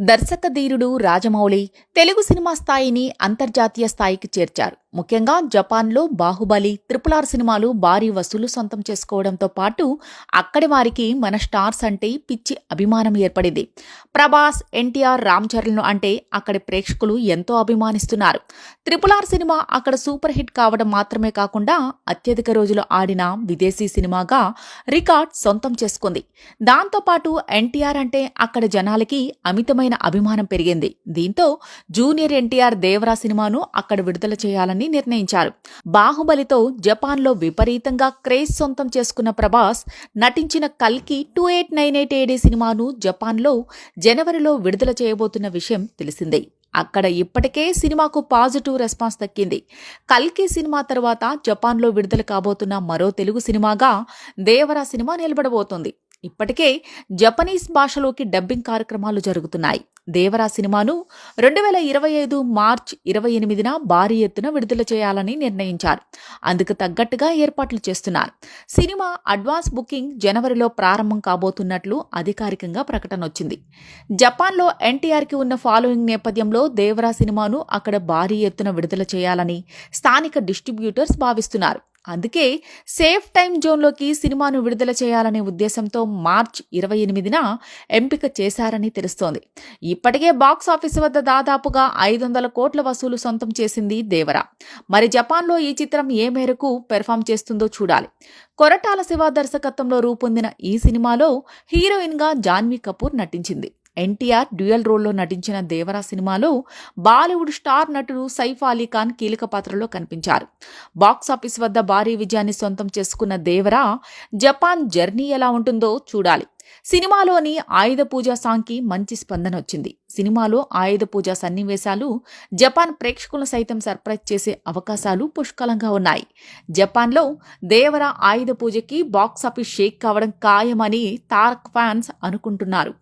దర్శక ధీరుడు రాజమౌళి తెలుగు సినిమా స్థాయిని అంతర్జాతీయ స్థాయికి చేర్చారు. ముఖ్యంగా జపాన్లో బాహుబలి త్రిపులార్ సినిమాలు భారీ వసూలు సొంతం చేసుకోవడంతో పాటు అక్కడి వారికి మన స్టార్స్ అంటే పిచ్చి అభిమానం ఏర్పడింది. ప్రభాస్ ఎన్టీఆర్ రామ్ చరణ్ అంటే అక్కడి ప్రేక్షకులు ఎంతో అభిమానిస్తున్నారు. త్రిపులార్ సినిమా అక్కడ సూపర్ హిట్ కావడం మాత్రమే కాకుండా అత్యధిక రోజులు ఆడిన విదేశీ సినిమాగా రికార్డ్ సొంతం చేసుకుంది. దాంతోపాటు ఎన్టీఆర్ అంటే అక్కడ జనాలకి అమితమైన అభిమానం పెరిగింది. దీంతో జూనియర్ ఎన్టీఆర్ దేవరా సినిమాను అక్కడ విడుదల చేయాలని నిర్ణయించారు. బాహుబలితో జపాన్లో విపరీతంగా క్రేజ్ సొంతం చేసుకున్న ప్రభాస్ నటించిన కల్కి two eight nine eight AD సినిమాను జపాన్లో జనవరిలో విడుదల చేయబోతున్న విషయం తెలిసిందే. అక్కడ ఇప్పటికే సినిమాకు పాజిటివ్ రెస్పాన్స్ దక్కింది. కల్కి సినిమా తర్వాత జపాన్లో విడుదల కాబోతున్న మరో తెలుగు సినిమాగా దేవరా సినిమా నిలబడబోతోంది. ఇప్పటికే జపనీస్ భాషలోకి డబ్బింగ్ కార్యక్రమాలు జరుగుతున్నాయి. దేవరా సినిమాను రెండు వేల ఇరవై ఐదు మార్చ్ ఇరవై ఎనిమిదిన భారీ ఎత్తున విడుదల చేయాలని నిర్ణయించారు. అందుకు తగ్గట్టుగా ఏర్పాట్లు చేస్తున్నారు. సినిమా అడ్వాన్స్ బుకింగ్ జనవరిలో ప్రారంభం కాబోతున్నట్లు అధికారికంగా ప్రకటన వచ్చింది. జపాన్లో ఎన్టీఆర్కి ఉన్న ఫాలోయింగ్ నేపథ్యంలో దేవరా సినిమాను అక్కడ భారీ ఎత్తున విడుదల చేయాలని స్థానిక డిస్ట్రిబ్యూటర్స్ భావిస్తున్నారు. అందుకే సేఫ్ టైం జోన్లోకి సినిమాను విడుదల చేయాలనే ఉద్దేశంతో మార్చ్ ఇరవై ఎనిమిదిన ఎంపిక చేశారని తెలుస్తోంది. ఇప్పటికే బాక్స్ ఆఫీస్ వద్ద దాదాపుగా ఐదు వందల కోట్ల వసూలు సొంతం చేసింది దేవర. మరి జపాన్లో ఈ చిత్రం ఏ మేరకు పెర్ఫామ్ చేస్తుందో చూడాలి. కొరటాల శివ దర్శకత్వంలో రూపొందిన ఈ సినిమాలో హీరోయిన్గా జాన్వీ కపూర్ నటించింది. ఎన్టీఆర్ డ్యూయల్ రోల్లో నటించిన దేవరా సినిమాలో బాలీవుడ్ స్టార్ నటుడు సైఫ్ అలీ ఖాన్ కీలక పాత్రలో కనిపించారు. బాక్స్ ఆఫీస్ వద్ద భారీ విజయాన్ని సొంతం చేసుకున్న దేవరా జపాన్ జర్నీ ఎలా ఉంటుందో చూడాలి. సినిమాలోని ఆయుధ పూజ సాంగ్కి మంచి స్పందన వచ్చింది. సినిమాలో ఆయుధ పూజ సన్నివేశాలు జపాన్ ప్రేక్షకులను సైతం సర్ప్రైజ్ చేసే అవకాశాలు పుష్కలంగా ఉన్నాయి. జపాన్లో దేవర ఆయుధ పూజకి బాక్స్ ఆఫీస్ షేక్ కావడం ఖాయమని తారక్ ఫ్యాన్స్ అనుకుంటున్నారు.